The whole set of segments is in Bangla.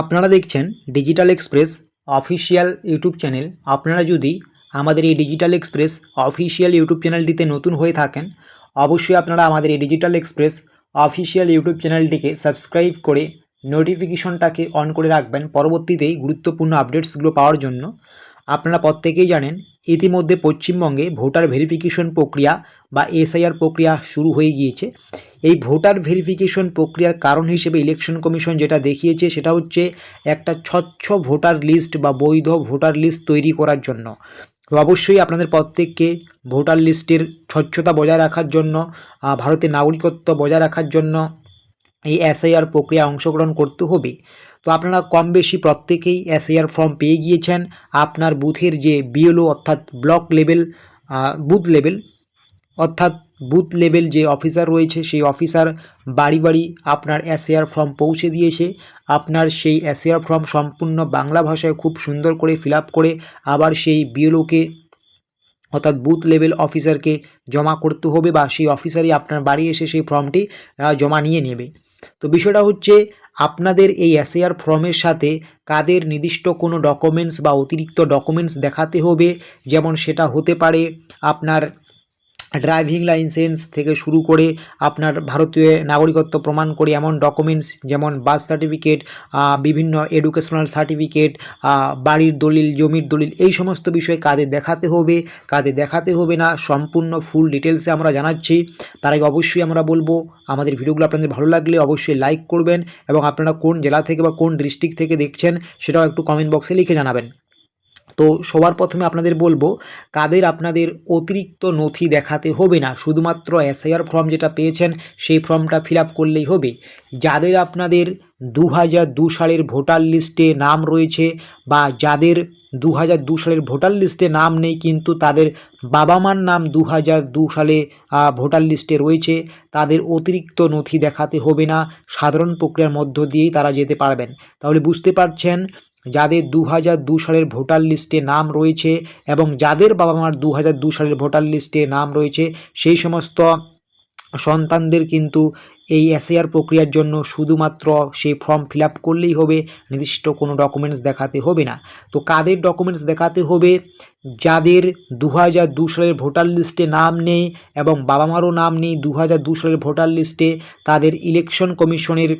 আপনারা দেখছেন digital express official YouTube channel. আপনারা যদি আমাদের এই ডিজিটাল এক্সপ্রেস অফিসিয়াল ইউটিউব চ্যানেলটিতে নতুন হয়ে থাকেন, অবশ্যই আপনারা আমাদের এই ডিজিটাল এক্সপ্রেস অফিসিয়াল ইউটিউব চ্যানেলটিকে সাবস্ক্রাইব করে নোটিফিকেশনটাকে অন করে রাখবেন। পরবর্তীতেই গুরুত্বপূর্ণ আপডেটসগুলো পাওয়ার জন্য। আপনারা প্রত্যেকেই জানেন ইতিমধ্যে পশ্চিমবঙ্গে ভোটার ভেরিফিকেশন প্রক্রিয়া বা এসআইআর প্রক্রিয়া শুরু হয়ে গিয়েছে। এই ভোটার ভেরিফিকেশন প্রক্রিয়ার কারণ হিসেবে ইলেকশন কমিশন যেটা দেখিয়েছে সেটা হচ্ছে একটা স্বচ্ছ ভোটার লিস্ট বা বৈধ ভোটার লিস্ট তৈরি করার জন্য। তো অবশ্যই আপনাদের প্রত্যেককে ভোটার লিস্টের স্বচ্ছতা বজায় রাখার জন্য ভারতের নাগরিকত্ব বজায় রাখার জন্য এই এসআইআর প্রক্রিয়া অংশগ্রহণ করতে হবে। তো আপনারা কম বেশি প্রত্যেকেই এসআইআর ফর্ম পেয়ে গিয়েছেন। আপনার বুথের যে বিএলও অর্থাৎ ব্লক লেভেল বুথ লেভেল অর্থাৎ বুথ লেভেল যে অফিসার রয়েছে, সেই অফিসার বাড়ি বাড়ি আপনার এসএআর ফর্ম পৌঁছে দিয়েছে। আপনার সেই এসএআর ফর্ম সম্পূর্ণ বাংলা ভাষায় খুব সুন্দর করে ফিল করে আবার সেই বিএলওকে অর্থাৎ বুথ লেভেল অফিসারকে জমা করতে হবে বা সেই অফিসারই আপনার বাড়ি এসে সেই ফর্মটি জমা নিয়ে নেবে। তো বিষয়টা হচ্ছে আপনাদের এই এসএআর ফর্মের সাথে কাদের নির্দিষ্ট কোনো ডকুমেন্টস বা অতিরিক্ত ডকুমেন্টস দেখাতে হবে, যেমন সেটা হতে পারে আপনার ড্রাইভিং লাইসেন্স থেকে শুরু করে আপনার ভারতীয় নাগরিকত্ব প্রমাণ করে এমন ডকুমেন্টস যেমন বার্থ সার্টিফিকেট বিভিন্ন এডুকেশনাল সার্টিফিকেট বাড়ির দলিল, জমির দলিল, এই সমস্ত বিষয়ে কাদের দেখাতে হবে। কাদের দেখাতে হবে না, সম্পূর্ণ ফুল ডিটেলসে আমরা জানাচ্ছি। তার আগে অবশ্যই আমরা বলব, আমাদের ভিডিওগুলো আপনাদের ভালো লাগলে অবশ্যই লাইক করবেন এবং আপনারা কোন জেলা থেকে বা কোন ডিস্ট্রিক্ট থেকে দেখছেন, সেটাও একটু কমেন্ট বক্সে লিখে জানাবেন। তো সবার প্রথমে আপনাদের বলব, কাদের আপনাদের অতিরিক্ত নথি দেখাতে হবে না? শুধুমাত্র এসআইআর ফর্ম যেটা পেয়েছেন, সেই ফর্মটা ফিল করলেই হবে। যাদের আপনাদের দু দু সালের ভোটার লিস্টে নাম রয়েছে বা যাদের দু দু সালের ভোটার লিস্টে নাম নেই, কিন্তু তাদের বাবা মার নাম দু দু সালে ভোটার লিস্টে রয়েছে, তাদের অতিরিক্ত নথি দেখাতে হবে না। সাধারণ প্রক্রিয়ার মধ্য দিয়েই তারা যেতে পারবেন। তাহলে বুঝতে পারছেন যাদের দু হাজার দু সালের ভোটার লিস্টে নাম রয়েছে এবং যাদের বাবা মার দু হাজার দু সালের ভোটার লিস্টে নাম রয়েছে, সেই সমস্ত সন্তানদের কিন্তু এই এসআইআর প্রক্রিয়ার জন্য শুধুমাত্র সেই ফর্ম ফিল করলেই হবে, নির্দিষ্ট কোনো ডকুমেন্টস দেখাতে হবে না। তো কাদের ডকুমেন্টস দেখাতে হবে? যাদের দু হাজার দু সালের ভোটার লিস্টে নাম নেই এবং বাবা মারও নাম নেই দু হাজার দু সালের ভোটার লিস্টে, তাদের ইলেকশন কমিশনের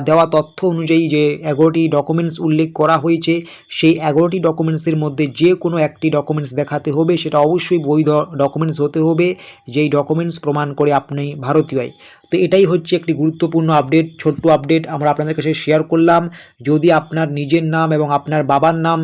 দেওয়া তথ্য অনুযায়ী যে এগারোটি ডকুমেন্টস উল্লেখ করা হয়েছে, সেই এগারোটি ডকুমেন্টসের মধ্যে যে কোনো একটি ডকুমেন্টস দেখাতে হবে, সেটা অবশ্যই বৈধ ডকুমেন্টস হতে হবে। যেই ডকুমেন্টস প্রমাণ করে আপনি ভারতীয়। তো এটাই হচ্ছে একটি গুরুত্বপূর্ণ আপডেট ছোট্ট আপডেট আমরা আপনাদের কাছে শেয়ার করলাম। যদি আপনার নিজের নাম এবং আপনার বাবার নাম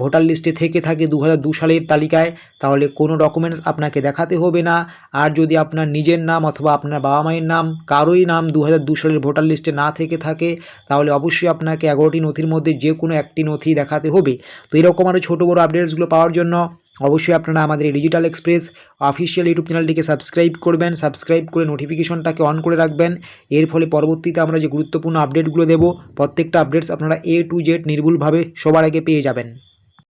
ভোটার লিস্টে থেকে থাকে দু সালের তালিকায়, তাহলে কোনো ডকুমেন্টস আপনাকে দেখাতে হবে না। আর যদি আপনার নিজের নাম অথবা আপনার বাবা মায়ের নাম কারোই নাম দু সালের ভোটার লিস্টে না থেকে থাকে, তাহলে অবশ্যই আপনাকে এগারোটি নথির মধ্যে যে কোনো একটি নথি দেখাতে হবে। তো এরকম আরও ছোটো বড়ো আপডেটসগুলো পাওয়ার জন্য অবশ্যই আপনারা আমাদের ডিজিটাল এক্সপ্রেস অফিসিয়াল ইউটিউব চ্যানেলটিকে সাবস্ক্রাইব করবেন সাবস্ক্রাইব করে নোটিফিকেশনটাকে অন করে রাখবেন। এর ফলে পরবর্তীতে আমরা যে গুরুত্বপূর্ণ আপডেটগুলো দেব, প্রত্যেকটা আপডেটস আপনারা এ টু জেড নির্ভুলভাবে সবার আগে পেয়ে যাবেন।